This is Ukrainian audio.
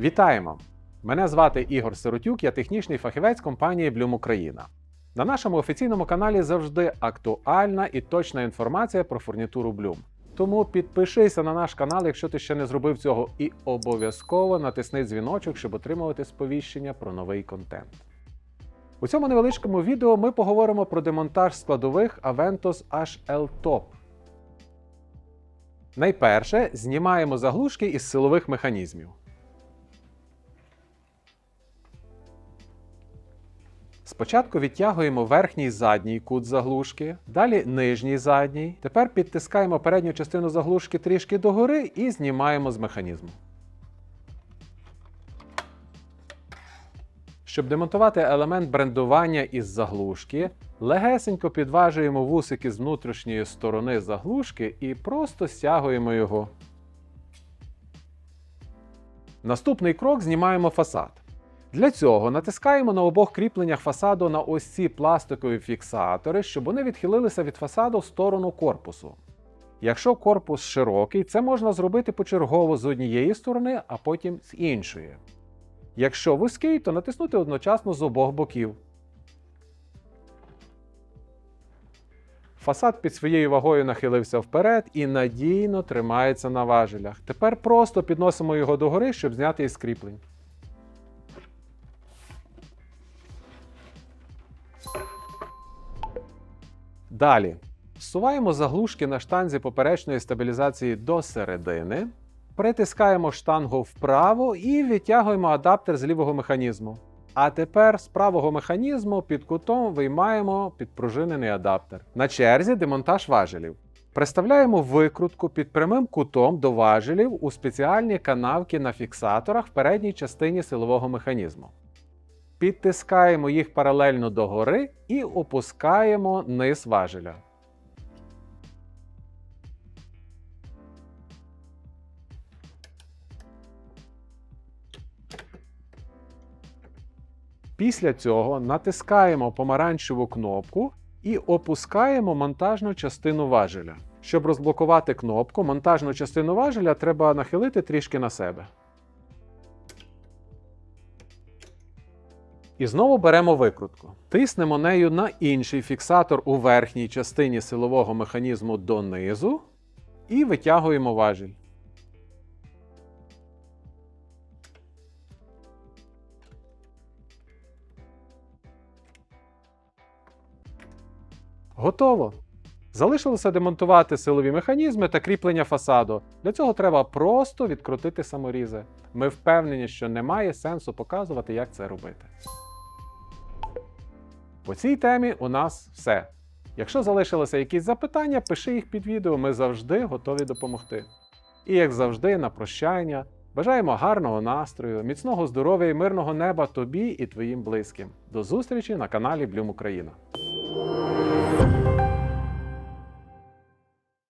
Вітаємо! Мене звати Ігор Сиротюк, я технічний фахівець компанії Bloom Україна. На нашому офіційному каналі завжди актуальна і точна інформація про фурнітуру Bloom. Тому підпишися на наш канал, якщо ти ще не зробив цього, і обов'язково натисни дзвіночок, щоб отримувати сповіщення про новий контент. У цьому невеличкому відео ми поговоримо про демонтаж складових Aventus HL Top. Найперше знімаємо заглушки із силових механізмів. Спочатку відтягуємо верхній задній кут заглушки, далі нижній задній. Тепер підтискаємо передню частину заглушки трішки догори і знімаємо з механізму. Щоб демонтувати елемент брендування із заглушки, легесенько підважуємо вусики з внутрішньої сторони заглушки і просто стягуємо його. Наступний крок знімаємо фасад. Для цього натискаємо на обох кріпленнях фасаду на ось ці пластикові фіксатори, щоб вони відхилилися від фасаду в сторону корпусу. Якщо корпус широкий, це можна зробити почергово з однієї сторони, а потім з іншої. Якщо вузький, то натиснути одночасно з обох боків. Фасад під своєю вагою нахилився вперед і надійно тримається на важелях. Тепер просто підносимо його догори, щоб зняти із кріплень. Далі. Всуваємо заглушки на штанзі поперечної стабілізації до середини, притискаємо штангу вправо і відтягуємо адаптер з лівого механізму. А тепер з правого механізму під кутом виймаємо підпружинений адаптер. На черзі демонтаж важелів. Приставляємо викрутку під прямим кутом до важелів у спеціальні канавки на фіксаторах в передній частині силового механізму. Підтискаємо їх паралельно догори і опускаємо низ важеля. Після цього натискаємо помаранчеву кнопку і опускаємо монтажну частину важеля. Щоб розблокувати кнопку, монтажну частину важеля треба нахилити трішки на себе. І знову беремо викрутку. Тиснемо нею на інший фіксатор у верхній частині силового механізму донизу і витягуємо важіль. Готово! Залишилося демонтувати силові механізми та кріплення фасаду. Для цього треба просто відкрутити саморізи. Ми впевнені, що немає сенсу показувати, як це робити. По цій темі у нас все. Якщо залишилися якісь запитання, пиши їх під відео, ми завжди готові допомогти. І як завжди, на прощання, бажаємо гарного настрою, міцного здоров'я і мирного неба тобі і твоїм близьким. До зустрічі на каналі Блюм Україна.